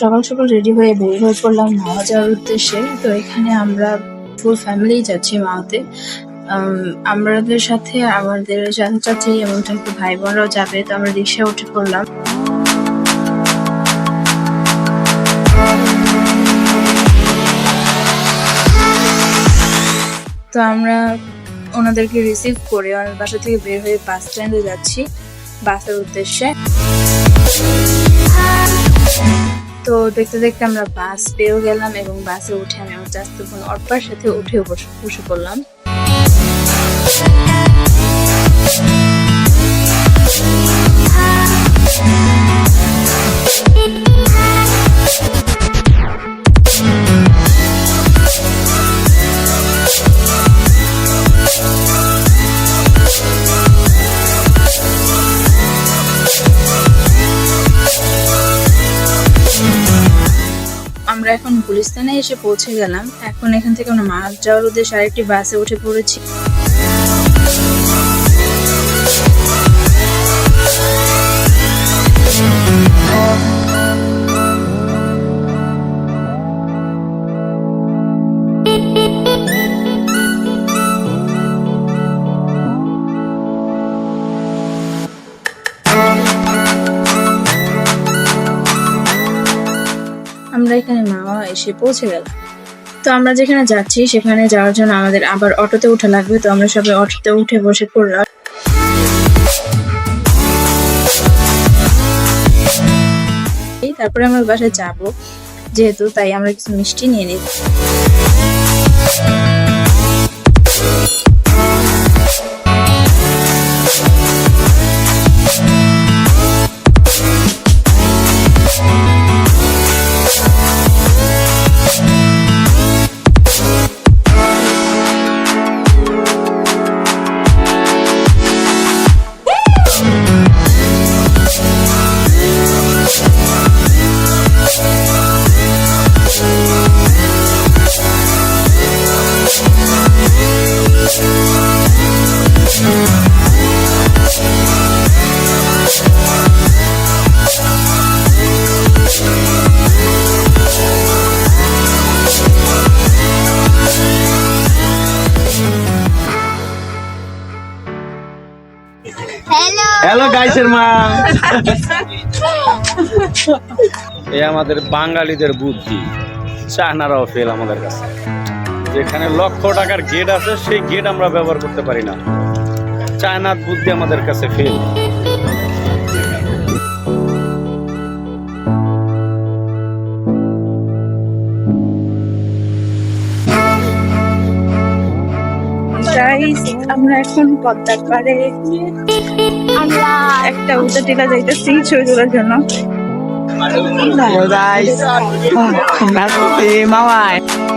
সকাল সকাল রেডি হয়ে বের হয়ে পড়লাম মাওয়া যাওয়ার উদ্দেশ্যে। তো এখানে আমরা ফুল ফ্যামিলি যাচ্ছি মাওয়াতে আমাদের সাথে আমাদের চাচা চাচি এবং একটু ভাই বোনরাও যাবে, তো আমরা রিক্সায় উঠে পড়লাম। তো আমরা ওনাদেরকে রিসিভ করে ওনার বাসা থেকে বের হয়ে বাস স্ট্যান্ডে যাচ্ছি বাসের উদ্দেশ্যে। তো দেখতে দেখতে আমরা বাস পেয়েও গেলাম এবং বাসে উঠে আমি আমার চাস্ত বোন অর্পার সাথে উঠেও বসে বসে পড়লাম। এখন গুলিস্তানে এসে পৌঁছে গেলাম। এখন এখান থেকে আমরা মাছ যাওয়ার উদ্দেশ্যে আরেকটি বাসে উঠে পড়েছি। এসে পৌঁছে গেলাম। তো আমরা যেখানে যাচ্ছি, সেখানে যাওয়ার জন্য আমাদের আবার অটোতে উঠা লাগবে। তো আমরা সবাই অটোতে উঠে বসে পড়লাম। তারপরে আমরা বাসায় যাব, যেহেতু তাই আমরা কিছু মিষ্টি নিয়ে নিই। মা। এই আমাদের বাঙালিদের বুদ্ধি চায়নারাও ফেল আমাদের কাছে। যেখানে লক্ষ টাকার গেট আছে সেই গেট আমরা ব্যবহার করতে পারি না। চায়নার বুদ্ধি আমাদের কাছে ফেল আমরা এখন পদ্মার পাড়ে। একটা উল্টা টিলা যাইতেছি ছবি তোলার জন্য. Congrats to Mama.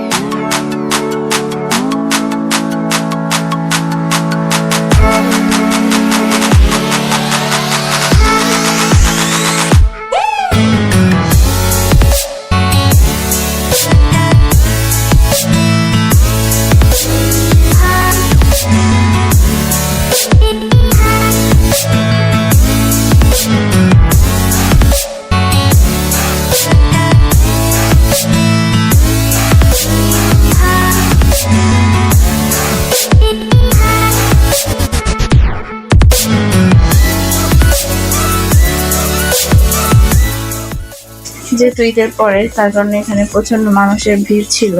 যেহেতু ঈদের পরে তার কারণে এখানে প্রচণ্ড মানুষের ভিড় ছিল।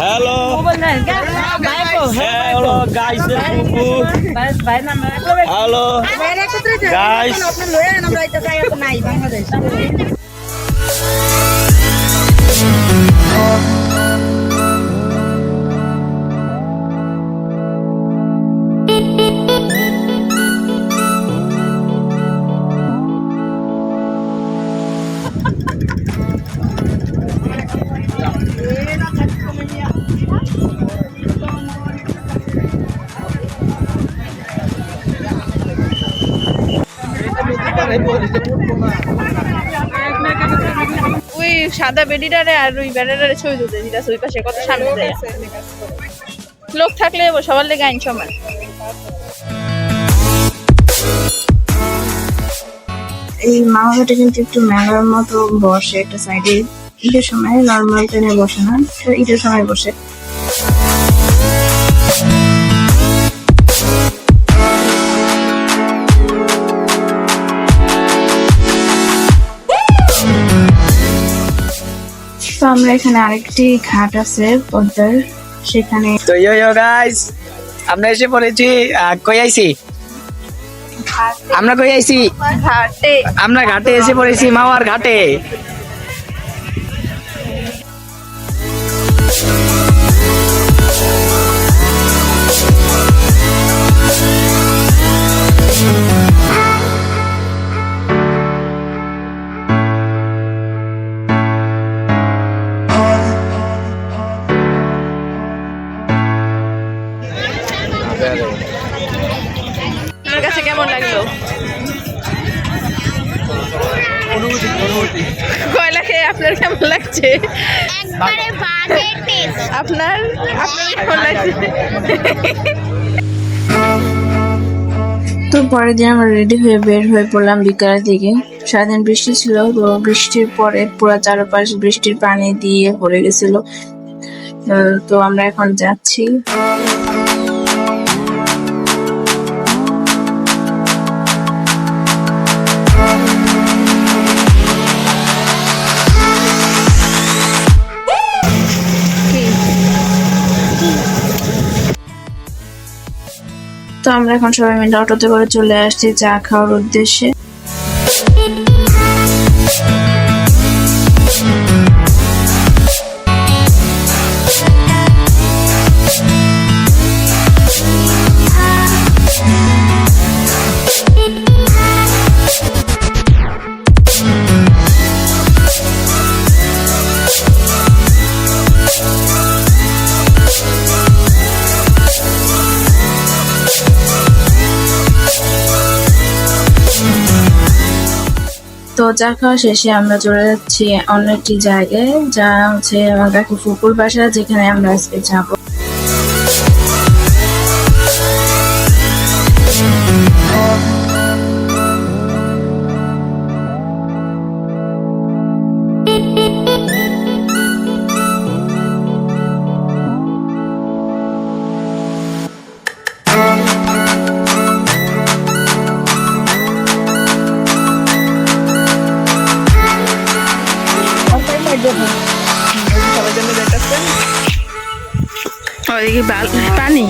হ্যালো হ্যালো গাইসের বুবু হ্যালো গাইস সাদা বেডিটারে আর ওই ব্যানারে ছবি তুলতে দিতেছে ওই পাশে কত সামনে যায় লোক থাকলে সবার লেগে আইন সমান। এই মামাঘাটে কিন্তু একটু মেলার মতো বসে একটা সাইডে ঈদের সময় নর্মাল ট্রেনে বসে না তো ঈদের সময় বসে। আমরা এখানে আরেকটি ঘাট আছে পদ্মার। সেখানে তো ইয়ো ইয়ো গাইস আমরা এসে পড়েছি কই আইছি? আমরা কই আইছি? ঘাটে। আমরা ঘাটে এসে পড়েছি মাওয়ার ঘাটে। কয়লা খেয়ে আপনার কেমন লাগছে? আপনার? আপনার কেমন লাগছে? তো পরের দিন আমরা রেডি হয়ে বের হয়ে পড়লাম বিকালের দিকে। সারাদিন বৃষ্টি ছিল তো বৃষ্টির পরে পুরো চারপাশ বৃষ্টির পানি দিয়ে ভরে গেছিল। তো আমরা এখন যাচ্ছি। তো আমরা এখন সবাই মিলে অটোতে করে চলে আসছি চা খাওয়ার উদ্দেশ্যে। চা খাওয়া শেষে আমরা চলে যাচ্ছি অন্য একটি জায়গায়, যা হচ্ছে আমার কাকু ফুকুর বাসা, যেখানে আমরা আজকে যাব। ওইদিকে পানি?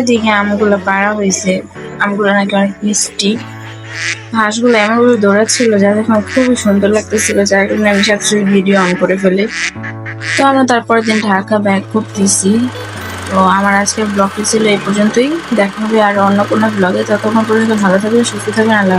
এদিকে আমগুলো পাড়া হয়েছে। আমগুলো নাকি অনেক মিষ্টি। হাঁসগুলো এমনভাবে দৌড়াচ্ছিল যা দেখে আমার খুবই সুন্দর লাগতেছিল, যার কারণে আমি সাথে ভিডিও অন করে ফেলি। তো আমরা তারপরের দিন ঢাকা ব্যাক করতেছি। তো আমার আজকের ব্লগটি ছিল এই পর্যন্তই। দেখা হবে আর অন্য কোনো ব্লগে ততক্ষণ পর্যন্ত ভালো থাকবে সুস্থ থাকবেন, আল্লাহ।